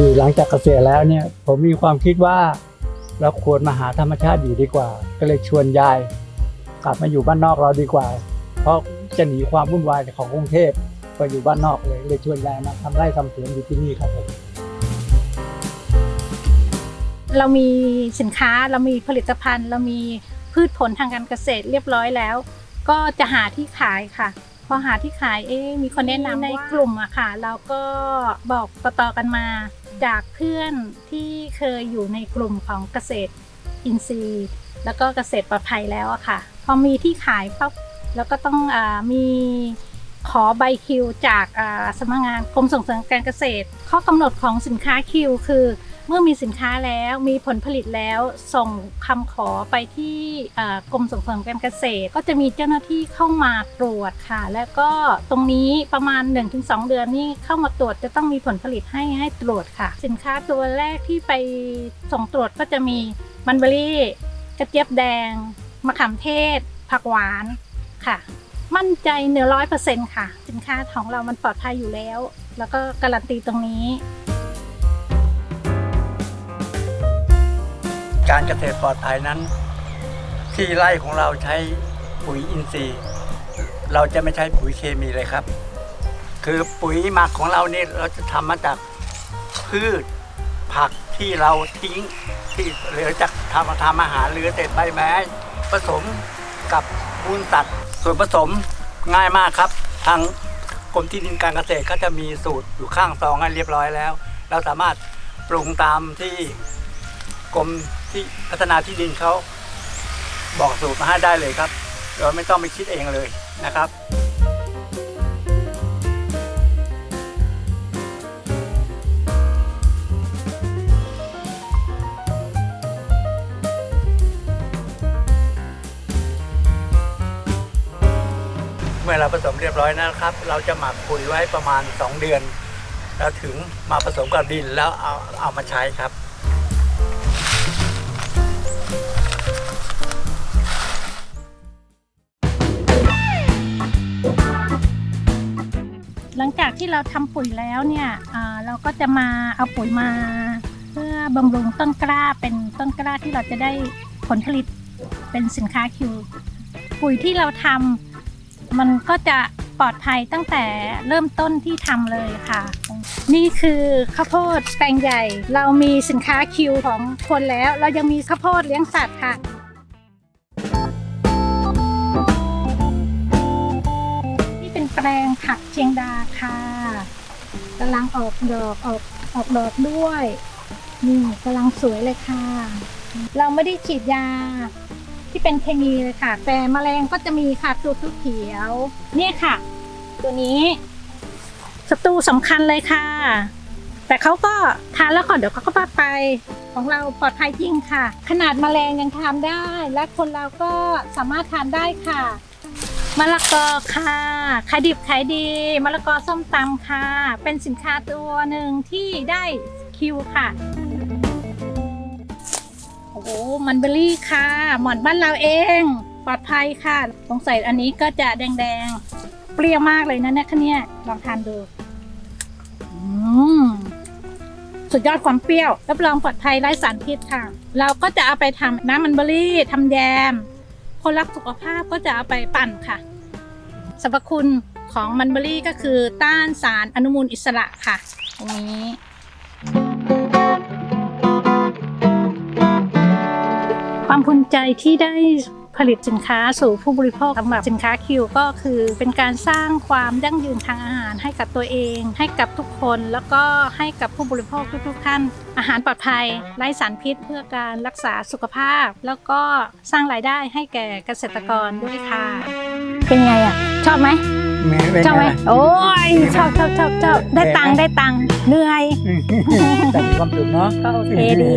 คือหลังจากเกษียณแล้วเนี่ยผมมีความคิดว่าเราควรมาหาธรรมชาติอยู่ดีกว่า ก็เลยชวนยาย กลับมาอยู่บ้านนอกเราดีกว่า เพราะจะหนีความวุ่นวายของกรุงเทพไปอยู่บ้านนอกเลยเลยชวนยายมาทำไร่ทำสวนอยู่ที่นี่ครับผมเรามีสินค้าเรามีผลิตภัณฑ์ เรามีพืชผลทางการเกษตรเรียบร้อยแล้ว ก็จะหาที่ขายค่ะ พอหาที่ขายเอ๊ะมีคนแนะนำในกลุ่มอะค่ะเราก็บอกต่อๆกันมา จากเพื่อนที่เคยอยู่ในกลุ่มของเกษตรอินทรีย์ แล้วก็เกษตรปลอดภัยแล้วอะค่ะ พอมีที่ขายปั๊บแล้วก็ต้องอามีขอใบคิวจากอ่าสำนักงานกรมส่งเสริมการเกษตร ข้อกำหนดของสินค้าคิวคือ เมื่อมีสินค้าแล้วมีผลผลิตแล้วส่งคำขอไปที่กรมส่งเสริมการเกษตร ก็จะมีเจ้าหน้าที่เข้ามาตรวจค่ะ แล้วก็ตรงนี้ประมาณ 1-2 เดือนนี่เข้ามาตรวจจะต้องมีผลผลิตให้ให้ตรวจค่ะ สินค้าตัวแรกที่ไปส่งตรวจก็จะมีมันเบอรี่กระเจี๊ยบแดงมะขามเทศ ผักหวานค่ะ มั่นใจเนื้อร้อยเปอร์เซ็นต์ค่ะ สินค้าของเรามันปลอดภัยอยู่แล้ว แล้วก็การันตีตรงนี้ การเกษตรปลอดภัยนั้น ที่ไร่ของเราใช้ปุ๋ยอินทรีย์ เราจะไม่ใช้ปุ๋ยเคมีเลยครับ คือปุ๋ยหมักของเรานี่เราจะทำมาจากพืชผักที่เราทิ้งที่เหลือจากทำทำอาหารเหลือเศษใบไม้ผสมกับมูลสัตว์ส่วนผสมง่ายมากครับ ทางกรมที่ดินการเกษตรก็จะมีสูตรอยู่ข้างซองให้เรียบร้อยแล้ว เราสามารถปรุงตามที่ กรมที่พัฒนาที่ดินเขาบอกสูตรมาให้ได้เลยครับเราไม่ต้องไปคิดเองเลยนะครับเมื่อเราผสมเรียบร้อยนะครับ เราจะหมักปุ๋ยไว้ประมาณ 2 เดือน แล้วถึงมาผสมกับดินแล้วเอาเอามาใช้ครับ หลังจากที่เราทำปุ๋ยแล้วเนี่ยเราก็จะมาเอาปุ๋ยมา เพื่อบำรุงต้นกล้าเป็นต้นกล้าที่เราจะได้ผลผลิตเป็นสินค้าคิว ปุ๋ยที่เราทำมันก็จะปลอดภัยตั้งแต่เริ่มต้นที่ทำเลยค่ะ นี่คือข้าวโพดแปลงใหญ่ เรามีสินค้าคิวของคนแล้ว เรายังมีข้าวโพดเลี้ยงสัตว์ค่ะ แปลงผักเชียงดาค่ะกำลังออกดอกออกออกดอกด้วยนี่กำลังสวยเลยค่ะ เราไม่ได้ฉีดยาที่เป็นเคมีเลยค่ะ แต่แมลงก็จะมีค่ะตัวทุกเขียว เนี่ยค่ะ ตัวนี้ศัตรูสำคัญเลยค่ะ แต่เขาก็ทานแล้วก่อนเดี๋ยวเขาก็ไปของเราปลอดภัยจริงค่ะ ขนาดแมลงยังทานได้ และคนเราก็สามารถทานได้ค่ะ มะละกอค่ะขายดิบขายดีมะละกอส้มตำค่ะ เป็นสินค้าตัวหนึ่งที่ได้คิวค่ะ โอ้โหมันเบอร์รี่ค่ะ หมอนบ้านเราเอง ปลอดภัยค่ะสงสัยอันนี้ก็จะแดงๆ เปรี้ยวมากเลยนะเนี่ยคะเนี่ยลองทานดูอืมสุดยอดความเปรี้ยวรับรองปลอดภัยไร้สารพิษค่ะ เราก็จะเอาไปทำน้ำมันเบอร์รี่ทำแยมคนรักสุขภาพก็จะเอาไปปั่นค่ะ สรรพคุณของมันเบอรี่ก็คือต้านสารอนุมูลอิสระค่ะตรงนี้ความภูมิใจที่ได้ผลิตสินค้าสู่ผู้บริโภคสำหรับสินค้าคิวก็คือเป็นการสร้างความยั่งยืนทางอาหารให้กับตัวเอง ให้กับทุกคนแล้วก็ให้กับผู้บริโภคทุกๆท่าน อาหารปลอดภัยไร้สารพิษเพื่อการรักษาสุขภาพ แล้วก็สร้างรายได้ให้แก่เกษตรกรด้วยค่ะ เป็นไงอะ ชอบไหมชอบไหมโอ้ยชอบชอบชอบชอบได้ตังค์ได้ตังค์เหนื่อย แต่มีความสุขเนาะ ก็โอเคดี